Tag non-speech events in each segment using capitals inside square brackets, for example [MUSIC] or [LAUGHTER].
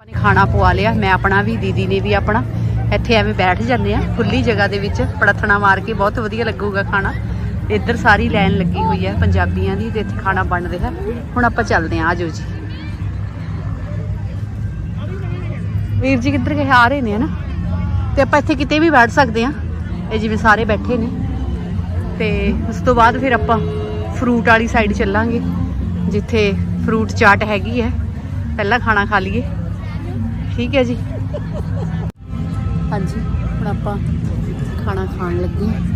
ਆਪਾਂ ਨੇ ਖਾਣਾ ਪਵਾ ਲਿਆ, ਮੈਂ ਆਪਣਾ ਵੀ, ਦੀਦੀ ਨੇ ਵੀ ਆਪਣਾ। ਇੱਥੇ ਐਵੇਂ ਬੈਠ ਜਾਂਦੇ ਆ, ਖੁੱਲੀ ਜਗ੍ਹਾ ਦੇ ਵਿੱਚ ਪੜਥਣਾ ਮਾਰ ਕੇ ਬਹੁਤ ਵਧੀਆ ਲੱਗੂਗਾ ਖਾਣਾ। ਇੱਧਰ ਸਾਰੀ ਲਾਈਨ ਲੱਗੀ ਹੋਈ ਹੈ ਪੰਜਾਬੀਆਂ ਦੀ ਤੇ ਇੱਥੇ ਖਾਣਾ ਬਣ ਰਿਹਾ ਹੁਣ ਆਪਾਂ ਚੱਲਦੇ ਆ ਆਜੋ ਜੀ। ਵੀਰ ਜੀ ਕਿੱਧਰ ਗਏ? ਆ ਰਹੇ ਨੇ, ਹਨਾ? ਤੇ ਆਪਾਂ ਇੱਥੇ ਕਿਤੇ ਵੀ ਬੈਠ ਸਕਦੇ ਆ। ਇਹ ਜਿਵੇਂ ਸਾਰੇ ਬੈਠੇ ਨੇ। ਤੇ ਉਸ ਤੋਂ ਬਾਅਦ ਫਿਰ ਆਪਾਂ ਫਰੂਟ ਵਾਲੀ ਸਾਈਡ ਚੱਲਾਂਗੇ, ਜਿੱਥੇ ਫਰੂਟ ਚਾਟ ਹੈਗੀ ਹੈ ਪਹਿਲਾਂ ਖਾਣਾ ਖਾ ਲਈਏ। ਠੀਕ ਹੈ ਜੀ? ਹਾਂਜੀ ਹੁਣ ਆਪਾਂ ਖਾਣਾ ਖਾਣ ਲੱਗੇ ਹਾਂ।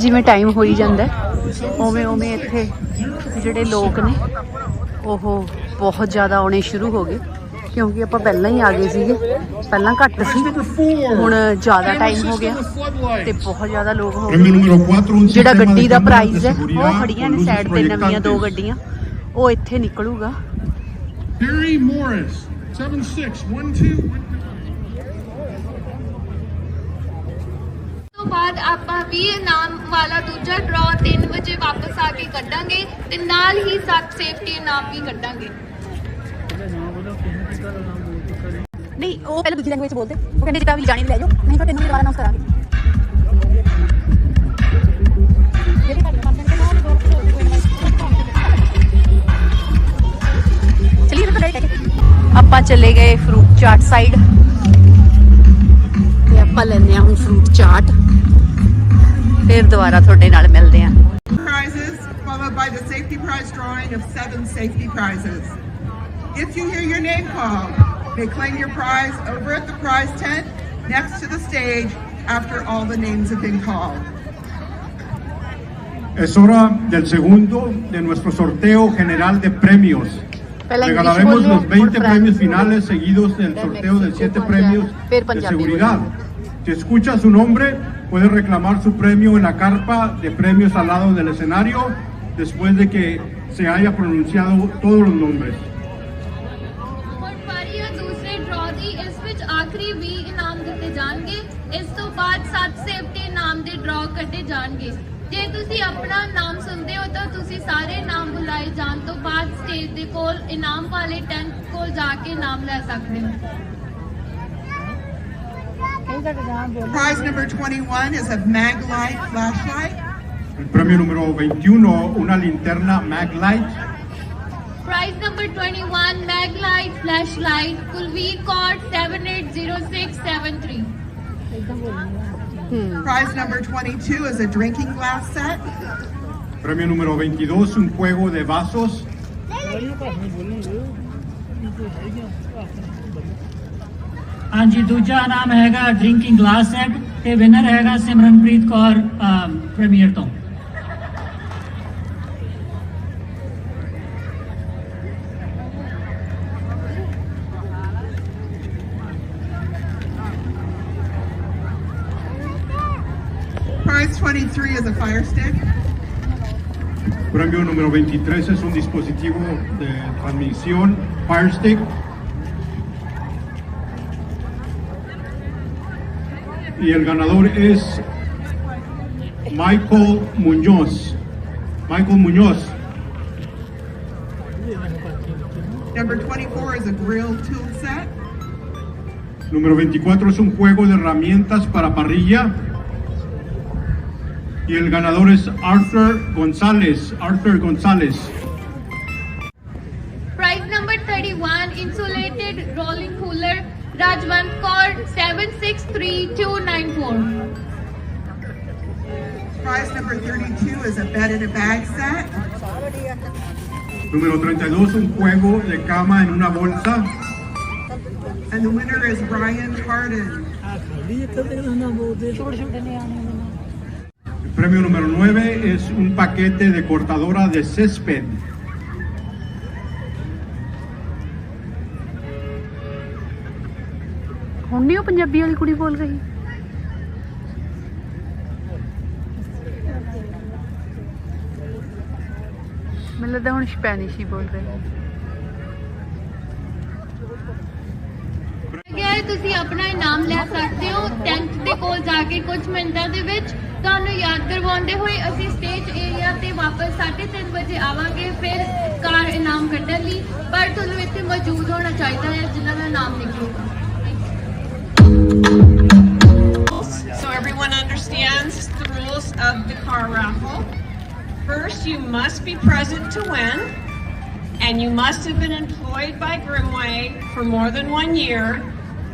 ਜਿਵੇਂ ਟਾਈਮ ਹੋਈ ਜਾਂਦਾ ਉਵੇਂ ਉਵੇਂ ਇੱਥੇ ਜਿਹੜੇ ਲੋਕ ਨੇ ਉਹ ਬਹੁਤ ਜ਼ਿਆਦਾ ਆਉਣੇ ਸ਼ੁਰੂ ਹੋ ਗਏ ਕਿਉਂਕਿ ਆਪਾਂ ਪਹਿਲਾਂ ਹੀ ਆ ਗਏ ਸੀਗੇ ਪਹਿਲਾਂ ਘੱਟ ਸੀ ਹੁਣ ਜ਼ਿਆਦਾ ਟਾਈਮ ਹੋ ਗਿਆ ਤੇ ਬਹੁਤ ਜ਼ਿਆਦਾ ਲੋਕ ਹੋ ਗਏ ਜਿਹੜਾ ਗੱਡੀ ਦਾ cámaras ਪ੍ਰਾਈਸ ਹੈ ਉਹ ਖੜੀਆਂ ਨੇ ਸਾਈਡ ਤੇ ਨਵੀਆਂ ਦੋ ਗੱਡੀਆਂ ਉਹ ਇੱਥੇ ਨਿਕਲੂਗਾ Harry Morris, 7612. ਬਾਅਦ ਆਪਾਂ 20 ਇਨਾਮ ਵਾਲਾ ਦੂਜਾ ਡਰਾ 3 ਵਜੇ ਵਾਪਸ ਆ ਕੇ ਕੱਢਾਂਗੇ ਤੇ ਨਾਲ ਹੀ 7 ਸੇਫਟੀ ਇਨਾਮ ਵੀ ਕੱਢਾਂਗੇ। ਨਹੀਂ ਉਹ ਪਹਿਲਾਂ ਦੂਜੀ ਲੈਂਗੁਏਜ ਬੋਲਦੇ। ਉਹ ਕਹਿੰਦੇ ਜਿੱਦਾਂ ਵੀ ਜਾਣੀ ਲੈ ਜਾਓ ਨਹੀਂ ਤਾਂ ਤੈਨੂੰ ਦੁਬਾਰਾ ਅਨਾਉਂਸ ਕਰਾਂਗੇ। ਆਪਾਂ ਚਲੇ ਗਏ ਫਰੂਟ ਚਾਟ ਸਾਈਡ ਤੇ ਆਪਾਂ ਲੈਂਦੇ ਆ ਹੁਣ ਫਰੂਟ ਚਾਟ ਫਿਰ ਦੁਬਾਰਾ ਤੁਹਾਡੇ ਨਾਲ ਮਿਲਦੇ ਆ prizes, followed by the safety prize drawing of seven safety prizes. If you hear your name called, you may claim your prize over at the prize tent next to the stage after all the names have been called. Es hora del segundo de nuestro sorteo general de premios. ਪਹਿਲਾਂ English Regalaremos ਬੋਲਿਓ los 20 ਹੁਣ premios French finales seguidos del sorteo de 7 premios Fer de Punjabi seguridad. Si escucha su nombre, puede reclamar su premio en la carpa de premios al lado del escenario después de que se haya pronunciado todos los nombres. ਹੁਣ ਪਾਰੀ ਹੈ ਦੂਸਰੇ ਡਰਾ ਦੀ ਇਸ ਵਿੱਚ ਆਖਰੀ 20 ਇਨਾਮ ਦਿੱਤੇ ਜਾਣਗੇ ਇਸ ਤੋਂ ਬਾਅਦ 7 ਸੇਫਟੀ ਇਨਾਮ ਦੇ ਡਰਾ ਕੱਢੇ ਜਾਣਗੇ ਜੇ ਤੁਸੀਂ ਆਪਣਾ ਨਾਮ ਸੁਣਦੇ ਹੋ ਤਾਂ ਤੁਸੀਂ ਸਾਰੇ ਨਾਮ ਬੁਲਾਏ ਜਾਣ ਤੋਂ ਬਾਅਦ ਸਟੇਜ ਦੇ ਕੋਲ ਇਨਾਮ ਵਾਲੇ ਟੈਂਟ ਕੋਲ ਜਾ ਕੇ ਨਾਮ ਲੈ ਸਕਦੇ ਹੋ Prize number 21 is a Maglite flashlight. El premio número 21, una linterna Maglite. Prize number 21, Maglite flashlight, Kulvi Court 780673. Hmm. Prize number 22 is a drinking glass set. Premio número 22, un juego de vasos. ਹਾਂਜੀ ਦੂਜਾ ਨਾਮ ਹੈਗਾ drinking glass set ਤੇ winner ਹੈਗਾ Simranpreet Kaur premier ਤੋਂ Prize 23 is a fire stick. Premio número 23 es un dispositivo de transmisión Fire Stick. Y el ganador es Michael Muñoz. Michael Muñoz. Number 24 is a grill tool set. Número 24 es un juego de herramientas para parrilla. Y el ganador es Arthur González. Arthur González. Prize number 31, Insulated Rolling Cooler, Rajwant Kaur 763294. Prize number 32 is a bed in a bag set. Número 32, un juego de cama en una bolsa. And the winner is Ryan Harden. El premio número 9 es un paquete de cortadora de césped. ਹੁਣ ਨਹੀਂ ਉਹ ਪੰਜਾਬੀ ਵਾਲੀ ਕੁੜੀ ਬੋਲ ਰਹੀ ਮੈਨੂੰ ਲੱਗਦਾ ਹੁਣ ਸਪੈਨਿਸ਼ ਹੀ ਬੋਲ ਰਹੀ ਹੈ, ਤੁਸੀਂ ਆਪਣਾ ਇਨਾਮ ਲੈ ਸਕਦੇ ਹੋ ਟੈਂਟ ਦੇ ਕੋਲ ਜਾ ਕੇ ਕੁਝ ਮਿੰਟਾਂ ਦੇ ਵਿੱਚ ਤੁਹਾਨੂੰ ਯਾਦ ਕਰਵਾਉਂਦੇ ਹੋਏ ਅਸੀਂ ਸਟੇਜ ਏਰੀਆ ਤੇ ਵਾਪਸ 3:30 ਵਜੇ ਆਵਾਂਗੇ ਫਿਰ ਕਾਰ ਇਨਾਮ ਕੱਢਣ ਲਈ। ਪਰ ਤੁਹਾਨੂੰ ਇੱਥੇ ਮੌਜੂਦ ਹੋਣਾ ਚਾਹੀਦਾ ਹੈ ਜਿਨ੍ਹਾਂ ਦਾ ਨਾਮ ਨਿਕਲੂਗਾ So everyone understands the rules of the car raffle. First, you must be present to win, and you must have been employed by Grimway for more than one year,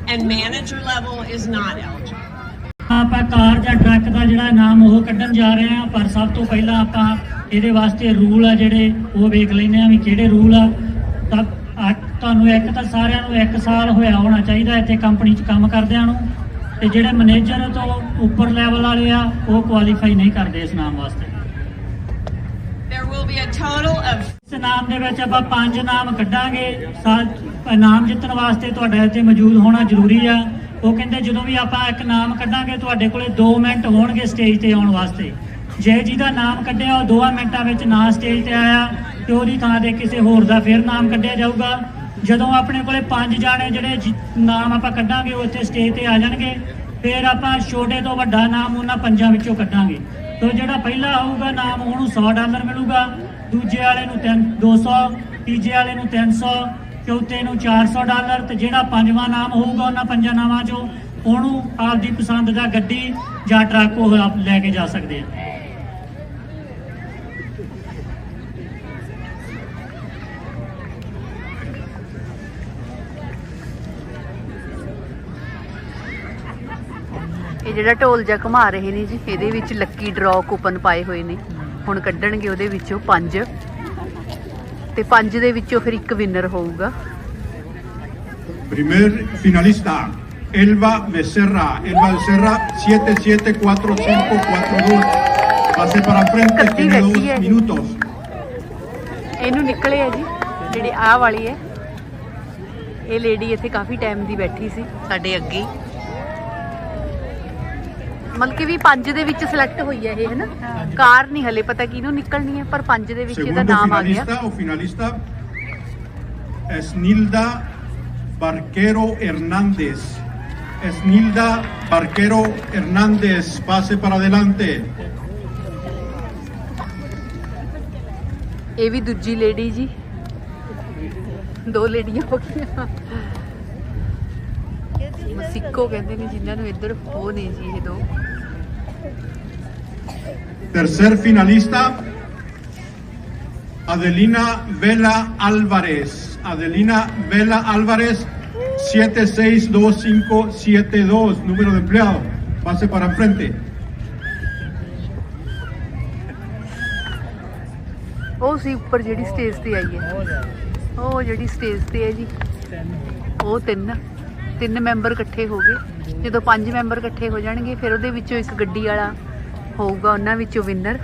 and manager level is not eligible. ਆਪਾਂ ਕਾਰ ਜਾਂ truck ਦਾ ਜਿਹੜਾ ਨਾਮ ਉਹ ਕੱਢਣ ਜਾ ਰਹੇ ਹਾਂ ਪਰ ਸਭ ਤੋਂ ਪਹਿਲਾਂ ਆਪਾਂ ਇਹਦੇ ਵਾਸਤੇ ਰੂਲ ਆ ਜਿਹੜੇ ਉਹ ਵੇਖ ਲੈਂਦੇ ਆ ਵੀ ਕਿਹੜੇ ਰੂਲ ਆ ਤਾਂ ਆ- ਤੁਹਾਨੂੰ ਇੱਕ ਤਾਂ ਸਾਰਿਆਂ ਨੂੰ 1 ਸਾਲ ਹੋਇਆ ਹੋਣਾ ਚਾਹੀਦਾ ਇੱਥੇ ਕੰਪਨੀ 'ਚ ਕੰਮ ਕਰਦਿਆਂ ਨੂੰ ਤੇ ਜਿਹੜੇ ਮੈਨੇਜਰ ਤੋਂ ਉੱਪਰ ਲੈਵਲ ਵਾਲੇ ਆ ਉਹ ਕੁਆਲੀਫਾਈ ਨਹੀਂ ਕਰਦੇ ਇਸ ਨਾਮ ਵਾਸਤੇ There will be a total of ਇਸ ਨਾਮ ਦੇ ਵਿੱਚ ਆਪਾਂ ਪੰਜ ਨਾਮ ਕੱਢਾਂਗੇ। ਸਾ- ਨਾਮ ਜਿੱਤਣ ਵਾਸਤੇ ਤੁਹਾਡਾ ਇੱਥੇ ਮੌਜੂਦ ਹੋਣਾ ਜ਼ਰੂਰੀ ਆ। ਉਹ ਕਹਿੰਦੇ, ਜਦੋਂ ਵੀ ਆਪਾਂ ਇੱਕ ਨਾਮ ਕੱਢਾਂਗੇ, ਤੁਹਾਡੇ ਕੋਲੇ 2 ਮਿੰਟ ਹੋਣਗੇ ਸਟੇਜ ਤੇ ਆਉਣ ਵਾਸਤੇ। ਜੇ ਜਿਹਦਾ ਨਾਮ ਕੱਢਿਆ, ਉਹ 2 ਮਿੰਟਾਂ ਵਿੱਚ ਨਾ ਸਟੇਜ ਤੇ ਆਇਆ। ਤੇ ਉਹਦੀ ਥਾਂ ਤੇ ਕਿਸੇ ਹੋਰ ਦਾ ਫਿਰ ਨਾਮ ਕੱਢਿਆ ਜਾਊਗਾ। ਜਦੋਂ ਆਪਣੇ ਕੋਲੇ ਪੰਜ ਜਾਣੇ ਜਿਹੜੇ ਜਿ- ਨਾਮ ਆਪਾਂ ਕੱਢਾਂਗੇ, ਉਹ ਇੱਥੇ ਸਟੇਜ ਤੇ ਆ ਜਾਣਗੇ। ਫਿਰ ਆਪਾਂ ਛੋਟੇ ਤੋਂ ਵੱਡਾ ਨਾਮ ਉਹਨਾਂ ਪੰਜਾਂ ਵਿੱਚੋਂ ਕੱਢਾਂਗੇ। ਤੋ ਜਿਹੜਾ ਪਹਿਲਾ ਆਊਗਾ ਨਾਮ ਉਹਨੂੰ 100 ਡਾਲਰ ਮਿਲੂਗਾ। ਦੂਜੇ ਵਾਲੇ ਨੂੰ 3 200 ਤੀਜੇ ਵਾਲੇ ਨੂੰ 300 ਚੌਥੇ ਨੂੰ 400 ਡਾਲਰ ਤੇ ਜਿਹੜਾ ਪੰਜਵਾਂ ਨਾਮ ਹੋਊਗਾ ਉਹਨਾਂ ਪੰਜਾਂ ਨਾਮਾਂ ਚੋਂ ਉਹਨੂੰ ਆਪਦੀ ਪਸੰਦ ਦਾ ਗੱਡੀ ਜਾਂ ਟਰੱਕ ਉਹ ਲੈ ਕੇ ਜਾ ਸਕਦੇ ਆ। ਇਹ ਜਿਹੜਾ ਢੋਲ ਜਿਹਾ ਘੁਮਾ ਰਹੇ ਨੇ ਜੀ, ਇਹਦੇ ਵਿੱਚ ਲੱਕੀ ਡਰਾਅ ਕੂਪਨ ਪਾਏ ਹੋਏ ਨੇ। ਹੁਣ ਕੱਢਣਗੇ ਉਹਦੇ ਵਿੱਚੋਂ ਪੰਜ ਤੇ ਪੰਜ ਦੇ ਵਿੱਚੋਂ ਫਿਰ ਇੱਕ ਵਿਨਰ ਹੋਊਗਾ Primer finalista, Elba Becerra. Elba Becerra, 774542. Pase para frente, tiene dos minutos. ਇਹਨੂੰ ਨਿਕਲੇ ਆ ਜੀ ਜਿਹੜੀ ਆਹ ਵਾਲੀ ਹੈ ਇਹ ਲੇਡੀ ਇੱਥੇ ਕਾਫੀ ਟਾਈਮ ਦੀ ਬੈਠੀ ਸੀ ਸਾਡੇ ਅੱਗੇ ਮਤਲਬ ਕਿ ਵੀ ਪੰਜ ਦੇ ਵਿੱਚ ਸਿਲੈਕਟ ਹੋਈ ਹੈ ਇਹ ਹੈ ਨਾ ਕਾਰ ਨਹੀਂ ਹਲੇ ਪਤਾ ਕਿਹਨੂੰ ਨਿਕਲਣੀ ਹੈ ਪਰ ਪੰਜ ਦੇ ਵਿੱਚ ਇਹਦਾ ਨਾਮ ਆ ਗਿਆ finalista o finalista, Esnilda Barquero Hernández. Esnilda Barquero Hernández, pase para adelante. ਇਹ ਵੀ ਦੂਜੀ ਲੇਡੀ ਜੀ ਦੋ ਲੇਡੀਆਂ ਹੋ ਗਈਆਂ ਮਸਿੱਕੋ ਕਹਿੰਦੇ ਨੇ ਜਿਨ੍ਹਾਂ ਨੂੰ ਇੱਧਰ ਉਹ ਨੇ ਜੀ ਇਹ ਦੋ Tercer finalista, Adelina Vela Álvarez. Adelina Vela Álvarez, 762572, número de empleado. Pase para enfrente. ਉਹ ਸੀ ਉੱਪਰ ਜਿਹੜੀ ਸਟੇਜ ਤੇ ਆਈ ਹੈ ਉਹ ਜਿਹੜੀ ਸਟੇਜ ਤੇ ਹੈ ਜੀ ਉਹ ਤਿੰਨ ਤਿੰਨ ਮੈਂਬਰ ਇਕੱਠੇ ਹੋ ਗਏ ਜਦੋਂ ਪੰਜ ਮੈਂਬਰ ਇਕੱਠੇ ਹੋ ਜਾਣਗੇ ਫਿਰ ਉਹਦੇ ਵਿੱਚੋਂ ਇੱਕ ਗੱਡੀ ਵਾਲਾ ਹੋਊਗਾ ਉਹਨਾਂ ਵਿੱਚੋਂ winner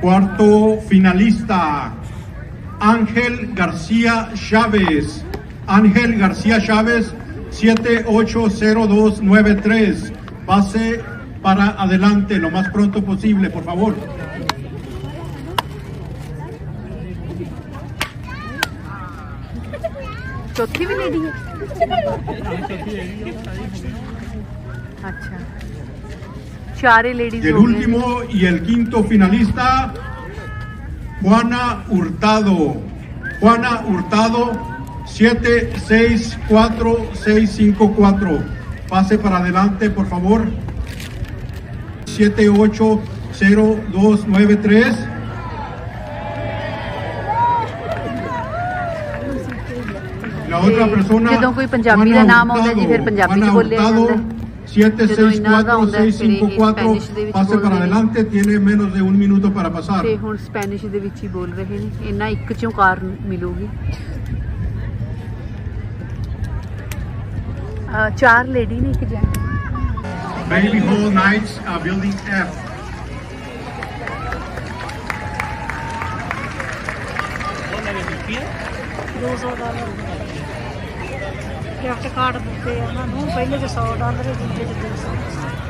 Cuarto finalista, Ángel García Chávez. Ángel García Chávez, 780293. Pase para adelante lo más pronto posible, por favor. el último y el quinto finalista Juana Hurtado. Juana Hurtado 764654 pase para adelante por favor. 780293 ਜਦੋਂ ਕੋਈ ਪੰਜਾਬੀ ਦਾ ਨਾਮ ਆਉਂਦਾ ਜੀ, ਫਿਰ. ਪੰਜਾਬੀ ਚ ਬੋਲਿਆ Hurtado, ਜਾਂਦਾ ਹੈ। ਜਦੋਂ ਇਹਨਾਂ ਦਾ ਆਉਂਦਾ ਹੈ, ਫਿਰ ਇਹ 764654. Spanish ਦੇ ਵਿੱਚ Pase ਬੋਲਦੇ para ਨੇ। adelante, tiene menos de un minuto para pasar. ਤੇ ਹੁਣ ਸਪੈਨਿਸ਼ ਦੇ ਵਿੱਚ ਹੀ ਬੋਲ ਰਹੇ ਨੇ ਇਹਨਾਂ ਇੱਕ ਚੋਂ ਕਾਰ ਮਿਲੂਗੀ ਅਹ ਚਾਰ ਲੇਡੀ ਨੇ ਇੱਕ gent Bailey Hall Nights, uh, Building F. Gift card ਦਿੱਤੇ ਆ ਉਹਨਾਂ ਨੂੰ ਪਹਿਲੇ ਚ 100 ਡਾਲਰ ਹੈ ਦੂਜੇ ਚ 200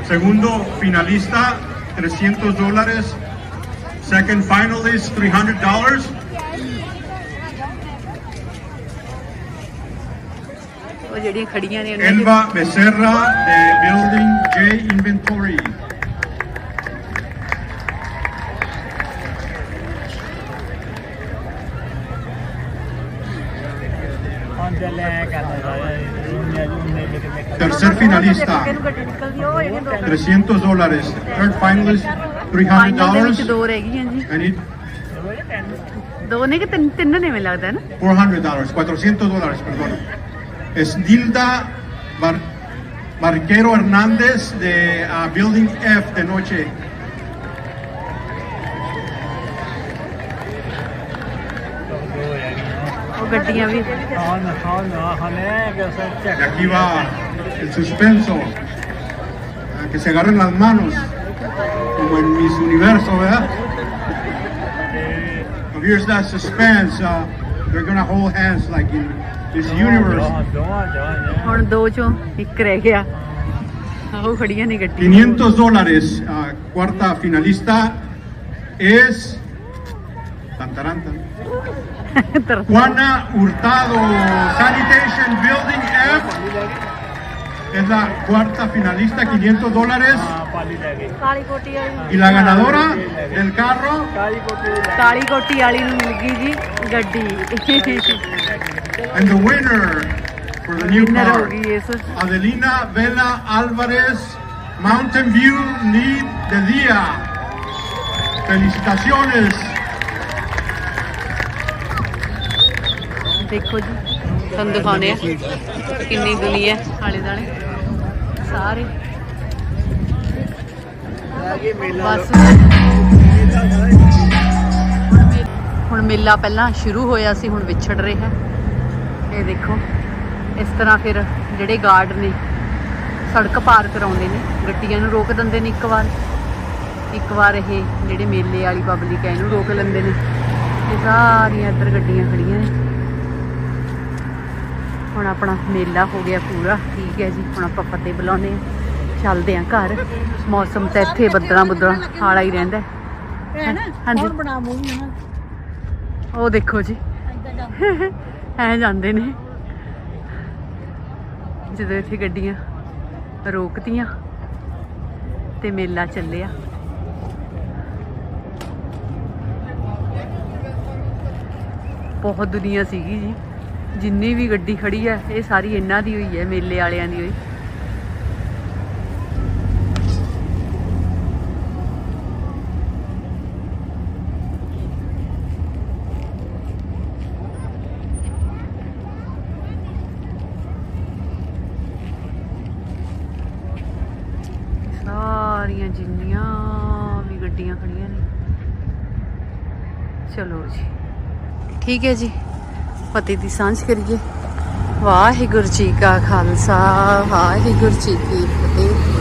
Segundo finalista, 300 dólares. Second finalist, $300. dollars. ਉਹ ਜਿਹੜੀਆਂ ਖੜੀਆਂ ਨੇ ਉਹਨਾਂ ਦੀ Elba Becerra de Building J Inventory. finalista, ਇਹਨੂੰ ਗੱਡੀ ਨਿਕਲਦੀ ਆ, ਉਹ ਜਿਹੜੀਆਂ ਦੋ 300 dólares. Third finalist, $300. ਫਾਈਨਲ ਦੇ ਵਿੱਚ dollars. ਦੋ ਰਹਿ ਗਈਆਂ ਜੀ I need ਦੋ ਨੇ ਕਿ ਤਿੰਨ ਤਿੰਨ ਨੇ ਮੈਨੂੰ ਲੱਗਦਾ ਹੈ ਨਾ 400 dólares, 400 dólares, perdón. Es Dilda Bar- Barquero Hernández de ah, Building F de noche. ਉਹ ਗੱਡੀਆਂ ਵੀ Y aquí va el suspenso. Ah, Que se agarren las manos. Como en Miss Universo, ¿verdad? So here's that suspense. Uh, they're gonna hold hands like in this universe. ਹੁਣ ਦੋ ਚੋਂ ਇੱਕ ਰਹਿ ਗਿਆ ਉਹ ਖੜੀਆਂ ਨੇ ਗੱਡੀਆਂ 500 dólares. Ah, cuarta finalista es. Tantaranta. [LAUGHS] ਤਰ੍ਹਾਂ Juana Hurtado, Sanitation Building F. Es la cuarta finalista, 500 dólares. ਕਾਲੀ ਕੋਟੀ ਵਾਲੀ Y la ganadora del carro, ਕਾਲੀ ਕੋਟੀ ਵਾਲੀ ਨੂੰ ਮਿਲ ਗਈ ਜੀ ਗੱਡੀ and the winner for the new winner ਹੋ car, ਗਈ ਇਸ Adelina Vela Álvarez, Mountain View Lead de Día. Felicitaciones. ਦੇਖੋ ਜੀ ਤੁਹਾਨੂੰ ਦਿਖਾਉਣੇ ਆ ਕਿੰਨੀ ਦੁਨੀਆ ਹੈ ਆਲੇ ਦਾਲੇ ਸਾਰੇ। ਬਸ। ਹੁਣ ਮੇਲਾ ਪਹਿਲਾਂ ਸ਼ੁਰੂ ਹੋਇਆ ਸੀ ਹੁਣ ਵਿਛੜ ਰਿਹਾ। ਇਹ ਦੇਖੋ ਇਸ ਤਰ੍ਹਾਂ ਫਿਰ ਜਿਹੜੇ ਗਾਰਡ ਨੇ ਸੜਕ ਪਾਰ ਕਰਾਉਂਦੇ ਨੇ ਗੱਡੀਆਂ ਨੂੰ ਰੋਕ ਦਿੰਦੇ ਨੇ ਇੱਕ ਵਾਰ। ਇੱਕ ਵਾਰ ਇਹ ਜਿਹੜੇ ਮੇਲੇ ਵਾਲੀ ਪਬਲਿਕ ਹੈ ਇਹਨੂੰ ਰੋਕ ਲੈਂਦੇ ਨੇ। ਇਹ ਸਾਰੀਆਂ ਇੱਧਰ ਗੱਡੀਆਂ ਖੜੀਆਂ ਨੇ। ਹੁਣ ਆਪਣਾ ਮੇਲਾ ਹੋ ਗਿਆ ਪੂਰਾ ਠੀਕ ਹੈ ਜੀ ਹੁਣ ਆਪਾਂ ਫਤਿਹ ਬੁਲਾਉਨੇ ਆ ਚੱਲਦੇ ਆ ਘਰ। ਮੌਸਮ ਤਾਂ ਇੱਥੇ ਬੱਦਲਾਂ ਬੁੱਦਲਾਂ ਹਾਲਾ ਹੀ ਰਹਿੰਦਾ ਹਾਂਜੀ। ਬਣਾ ਮੂਵੀ ਉਹ ਦੇਖੋ ਜਾ। ਐ ਜਾਂਦੇ ਨੇ। ਜਦੋਂ ਇੱਥੇ ਗੱਡੀਆਂ ਰੋਕਤੀਆਂ ਤੇ ਮੇਲਾ ਚੱਲਿਆ। ਬਹੁਤ ਦੁਨੀਆ ਸੀਗੀ ਜੀ। ਜਿੰਨੀ ਵੀ ਗੱਡੀ ਖੜੀ ਹੈ, ਇਹ ਸਾਰੀ ਇਹਨਾਂ ਦੀ ਹੋਈ ਹੈ, ਮੇਲੇ ਵਾਲਿਆਂ ਦੀ ਹੋਈ। ਸਾਰੀਆਂ ਜਿੰਨੀਆਂ ਵੀ ਗੱਡੀਆਂ ਖੜੀਆਂ ਨੇ। ਚਲੋ ਜੀ। ਠੀਕ ਹੈ ਜੀ। ਫਤਿਹ ਦੀ ਸਾਂਝ ਕਰੀਏ। ਵਾਹਿਗੁਰੂ ਜੀ ਕਾ ਖਾਲਸਾ ਵਾਹਿਗੁਰੂ ਜੀ ਕੀ ਫਤਿਹ।